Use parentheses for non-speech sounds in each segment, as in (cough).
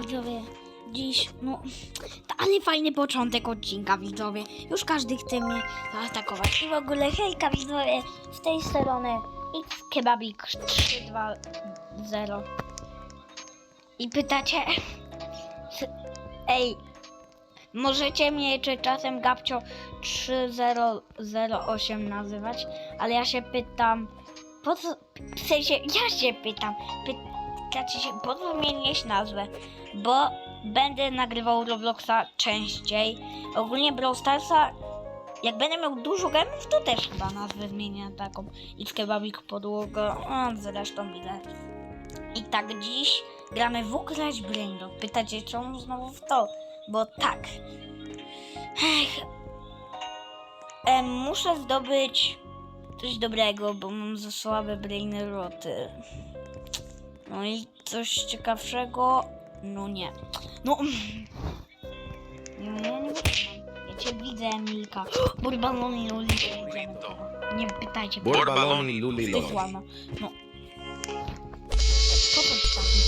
Widzowie, dziś, no, ale fajny początek odcinka widzowie. Już każdy chce mnie zaatakować. I w ogóle hejka widzowie, z tej strony X Kebabik 320. I pytacie, ej, możecie mnie czy czasem Gabcio 3008 nazywać, ale ja się pytam, po co, w sensie, ja się pytam, pytacie się, po co zmieniłeś nazwę? Bo będę nagrywał Robloxa częściej. Ogólnie Brawl Starsa, jak będę miał dużo gemów, to też chyba nazwę zmienię taką X-Kebabik podłoga, a zresztą widzę. I tak dziś gramy w Ukraść Brainrot. Pytacie, czemu znowu w to? Bo tak. Ech. Em, muszę zdobyć coś dobrego, bo mam za słabe brainroty. No i coś ciekawszego? No nie. No. Nie, nie, nie wytrzymam. Ja cię widzę, Emilka. Burbaloni, luli. Nie pytajcie. Bor baloni luli To jest. No. Co to jest taki?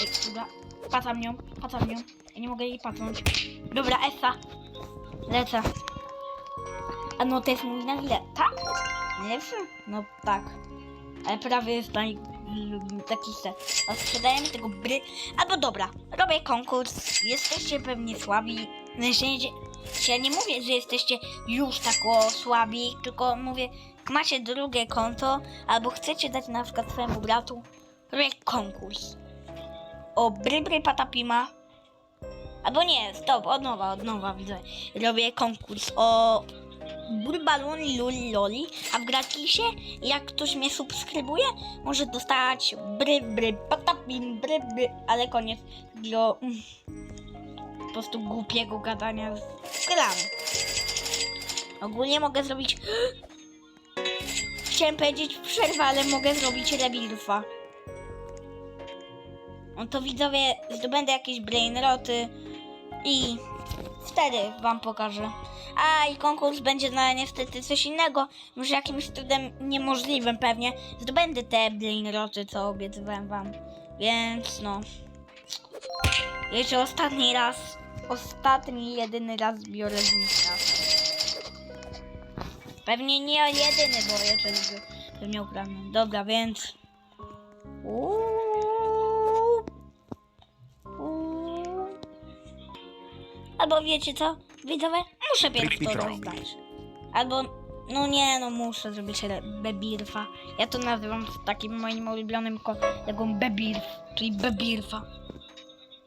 Ej, dobra. Pacam nią, pacam nią. Ja nie mogę jej pacnąć. Dobra, Essa. Lecę. A no to jest mój na ile? Tak? Najlepszy? No tak. Ale prawie jest naj... taki se. A sprzedajemy tego bry... Albo dobra, robię konkurs. Jesteście pewnie słabi. Ja nie mówię, że jesteście już tak słabi, tylko mówię, macie drugie konto, albo chcecie dać na przykład swojemu bratu, robię konkurs. O brybry patapima. Albo nie, stop, od nowa, od nowa widzę. Robię konkurs o Burbaloni Luli Loli, a w gratisie, jak ktoś mnie subskrybuje, może dostać bry bry patapim bry bry, ale koniec do mm, po prostu głupiego gadania z. Ogólnie mogę zrobić (gasps) Chciałem powiedzieć przerwę, ale mogę zrobić rebirfa. No to widzowie, zdobędę jakieś brainroty i wtedy wam pokażę. A i konkurs będzie na niestety coś innego, może jakimś cudem niemożliwym pewnie. Zdobędę te brainroty, co obiecywałem wam. Więc no. Jeszcze ostatni raz, ostatni, jedyny raz biorę z nich Pewnie nie jedyny, bo jeszcze miał plan. Dobra, więc. Uuu. Albo wiecie co? Widzowie, muszę Pitro. rozdać. Albo, no nie, no muszę zrobić bebirfa. Ja to nazywam takim moim ulubionym kolegą bebirf, czyli bebirfa.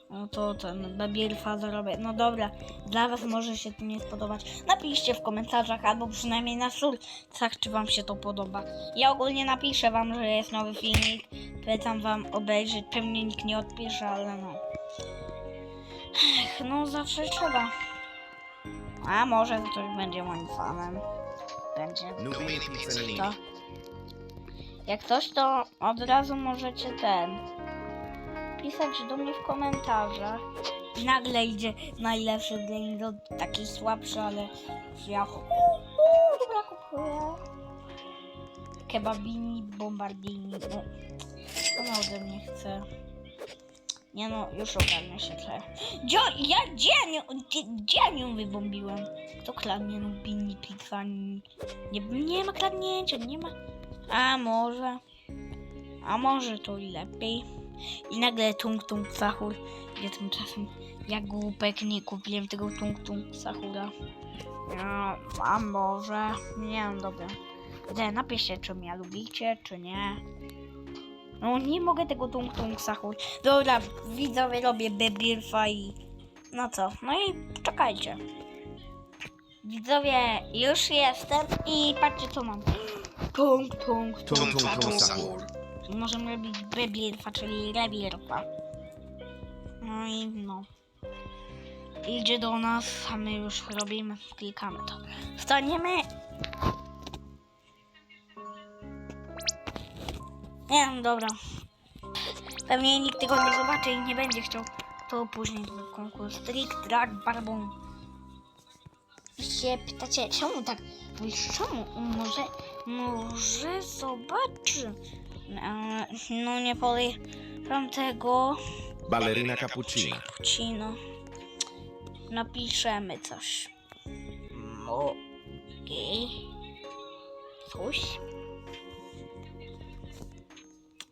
No to ten bebirfa zrobię. No dobra, dla was może się to nie spodobać. Napiszcie w komentarzach albo przynajmniej na szulcach, czy wam się to podoba. Ja ogólnie napiszę wam, że jest nowy filmik. Polecam wam obejrzeć. Pewnie nikt nie odpisze, ale no. Ech, no zawsze trzeba. A może ktoś będzie moim fanem. Będzie. Pizzanini. To. Jak coś, to od razu możecie ten pisać do mnie w komentarzach. I nagle idzie najlepszy dzień do taki słabszy, ale ja dobra kupuję. Kebabini, bombardini, no. Co ona ode mnie chce? Nie no, już ogarnę się trochę. Gdzie, ja, gdzie, ja nią- gdzie, gdzie ja nią wybombiłem? Kto kradnie Nubini, Pizzani? Nie, nie ma kradnięcia, nie ma... A może... A może to lepiej. I nagle tung tung sahur. Ja tymczasem jak głupek nie kupiłem tego tung tung sahura. No, a może... Nie wiem, dobra. Napiszcie, czy mnie lubicie, czy nie. No nie mogę tego tung tung sahur. Dobra, widzowie robię bebirfa i... No co, no i czekajcie. Widzowie, już jestem i patrzcie co mam. Tung tung tung. Tung tung tung sahur. Możemy robić bebirfa, czyli rewirfa. No i no. Idzie do nas, a my już robimy, klikamy to. Staniemy. Nie wiem, dobra. Pewnie nikt tego nie zobaczy i nie będzie chciał. To później konkurs. Trick, track, barbon. Się pytacie, czemu tak? Mówisz, czemu? Może, może zobaczy. E, No nie powiem tego. Ballerina cappuccina. Cappuccino. Napiszemy coś. Okej. Coś.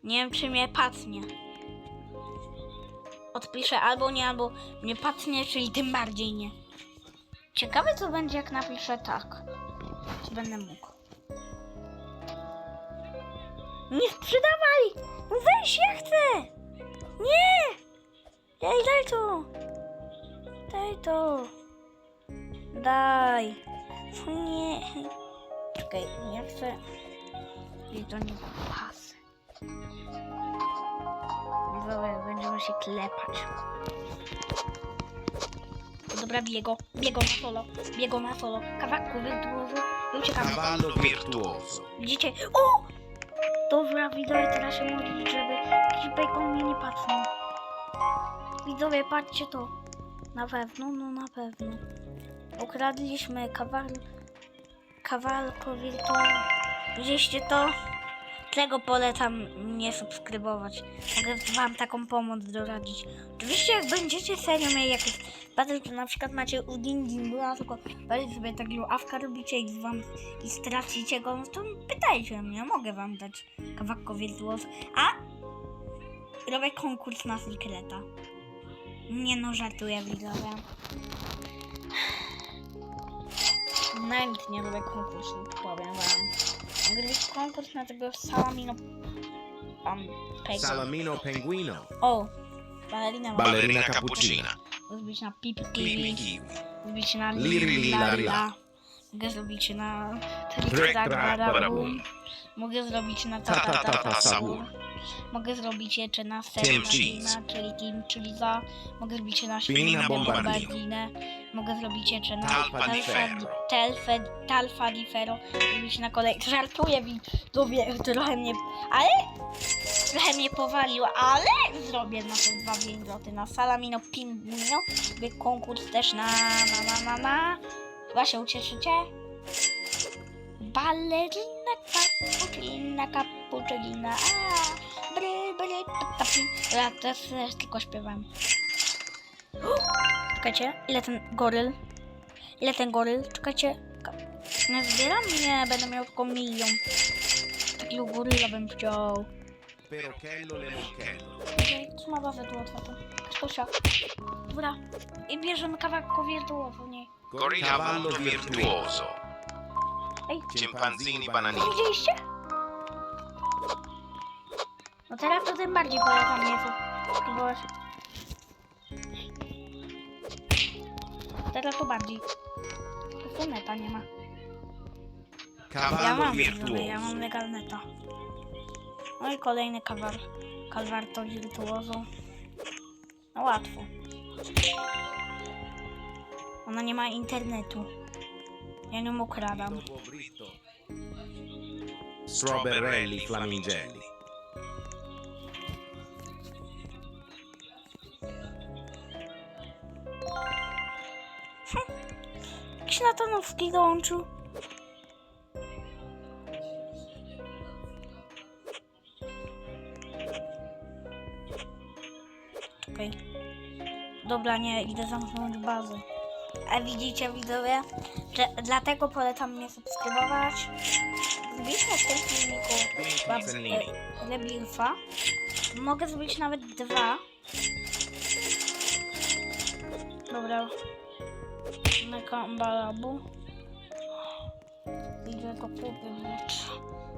Nie wiem, czy mnie pacnie. Odpiszę albo nie, albo mnie pacnie, czyli tym bardziej nie. Ciekawe, co będzie, jak napiszę tak. Czy będę mógł. Nie sprzedawaj! No weź, ja chcę! Nie! Daj, daj to! Daj to! Daj! Nie! Czekaj, nie chcę. I to nie pasy. Dobra, będziemy się klepać. Dobra, biego, biego na solo, biego na solo. Kawałku wirtuozu i uciekamy. Cavallo virtuoso. Widzicie? O! Dobra, widzowie, teraz się modlić, żeby jakiś bacon mnie nie patrzył. Widzowie, patrzcie to. Na pewno, no na pewno. Ukradliśmy kawal... Kawalko wirtualne. Widzieliście to? Dlatego polecam nie subskrybować. Mogę wam taką pomoc doradzić. Oczywiście jak będziecie serio mieli jakieś battle, to na przykład macie u Din Din była, tylko weź sobie takiego awka robicie i wam i stracicie go, no to pytajcie mnie, mogę wam dać kawałko wirtuoz. A robię konkurs na sekreta. Nie no, żartuję widzowie. Na nic nie robię konkursu, powiem wam. Mogę robić konkurs na tego salamino... Um, pego. Salamino pinguino. O! Ballerina ma Ballerina cappuccina. Mogę zrobić na pipi Kiwi. Zrobić na Liri, la. Mogę zrobić na. Mogę zrobić na Ta, ta ta, ta Mogę zrobić jeszcze na Team serwina, cheese. czyli team chiliza. Mogę zrobić na Spinina bombardino. bombardinę. Mogę zrobić na di ferro. telfe, talfa di ferro. Zrobić na kolej. Żartuję widzowie, trochę mnie, ale trochę mnie powaliło, ale zrobię na te dwa wieńcoty. Na salamino pinguino. By konkurs też na na na na na. Chyba się ucieszycie? Ballerina cappuccina, cappuccina, a. Ja też też tylko śpiewam. Czekajcie, ile ten goryl? Ile ten goryl? Czekajcie. Ka- Nie zbieram? Nie, będę miał tylko milion. Takiego goryla bym chciał. Perochello. Okej, okay, ma bazę tu otwartą. Kastosia. Dobra. I bierzemy kawałek wirtuozu, nie. Cavallo virtuoso. Ej, Chimpanzini bananini. Widzieliście? No teraz to tym bardziej polecam nie spróbować. Teraz to bardziej. Prostu neta nie ma. Ja mam, ja mam legalneta. No i kolejny kawar. Kalwar to wirtuozu. No łatwo. Ona nie ma internetu. Ja nią ukradam. Strawberelli flamingelli. Jakiś Natanowski dołączył. Czekaj. Dobra, nie, idę zamknąć bazę. A widzicie widzowie, że dlatego polecam mnie subskrybować. Zbiliśmy w tym filmiku bab- e. Mogę zrobić nawet dwa. Dobra, Meka balabu. Idę to kupić.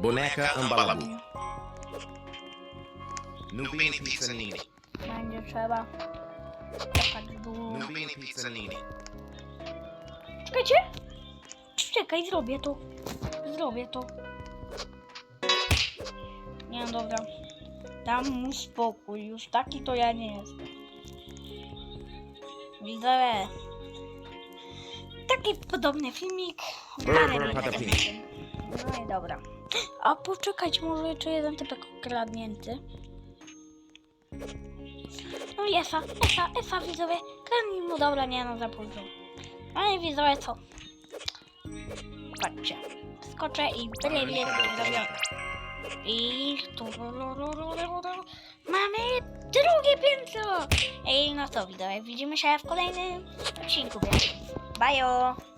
Boneca ambalabu. Nubini pizzanini. Będzie trzeba dół. Nubini pizzanini. Czekajcie! Czekaj, zrobię to. Zrobię to. Nie, no dobra. Dam mu spokój. Już taki to ja nie jestem. Widzowie. Taki podobny filmik. Parę minut temu. No i dobra. A poczekać, może jeszcze jeden typek kradnięty. No i Esa, Esa, Esa widzowie. Kradnij mu, dobra, nie no, za późno. No i widzowie co? Patrzcie. Skoczę i byle byle zrobię. I tu. Mamy drugie piętro! Ej, no to widzowie, widzimy się w kolejnym odcinku, więc 拜哟、哦。